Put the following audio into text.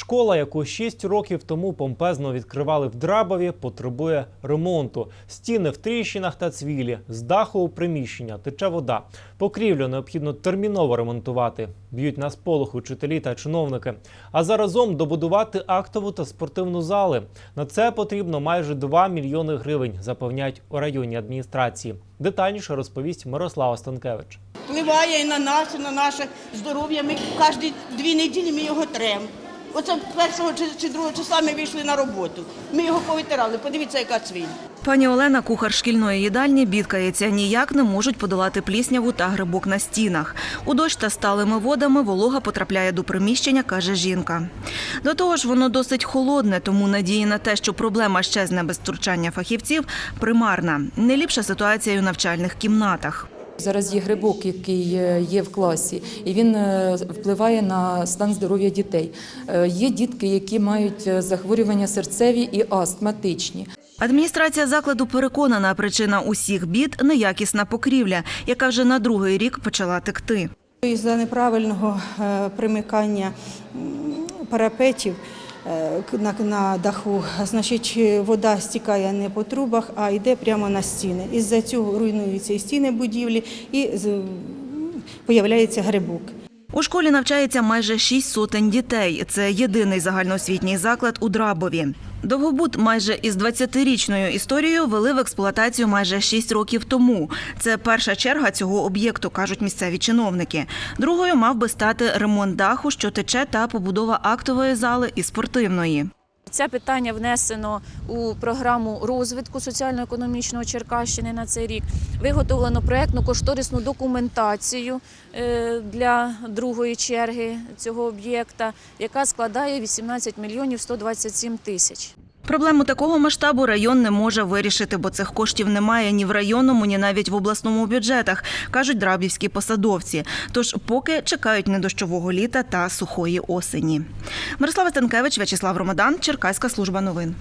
Школа, яку 6 років тому помпезно відкривали в Драбові, потребує ремонту. Стіни в тріщинах та цвілі, з даху у приміщення тече вода. Покрівлю необхідно терміново ремонтувати. Б'ють на сполох учителі та чиновники. А заразом добудувати актову та спортивну зали. На це потрібно майже 2 мільйони гривень, запевняють у районній адміністрації. Детальніше розповість Мирослава Станкевич. впливає і на нас, і на наше здоров'я. Ми кожні дві неділі ми його тремо. Оце першого чи, чи другого числа ми вийшли на роботу. Ми його повитирали. Подивіться, яка цвіль. Пані Олена, кухар шкільної їдальні, бідкається. Ніяк не можуть подолати плісняву та грибок на стінах. У дощ та сталими водами волога потрапляє до приміщення, каже жінка. До того ж, воно досить холодне, тому надії на те, що проблема щезне без втручання фахівців, примарна. Не ліпша ситуація у навчальних кімнатах. Зараз є грибок, який е, є в класі, і він е, впливає на стан здоров'я дітей. Е, Є дітки, які мають захворювання серцеві і астматичні. Адміністрація закладу переконана, причина усіх бід неякісна покрівля, яка вже на другий рік почала текти. Із-за неправильного е, примикання парапетів на, на даху, значить, вода стікає не по трубах, а йде прямо на стіни. Із-за цього руйнуються і стіни будівлі і появляється грибок. У школі навчається майже шість сотень дітей. Це єдиний загальноосвітній заклад у Драбові. Довгобуд майже із 20-річною історією вели в експлуатацію майже 6 років тому. Це перша черга цього об'єкту, кажуть місцеві чиновники. Другою мав би стати ремонт даху, що тече, та побудова актової зали і спортивної. Це питання внесено у програму розвитку соціально-економічного Черкащини на цей рік. Виготовлено проєктну кошторисну документацію е, для другої черги цього об'єкта, яка складає 18 мільйонів 127 тисяч. Проблему такого масштабу район не може вирішити, бо цих коштів немає ні в районному, ні навіть в обласному бюджетах, кажуть драбівські посадовці. Тож поки чекають недощового літа та сухої осені. Мирослава Станкевич, В'ячеслав Ромадан, Черкаська служба новин.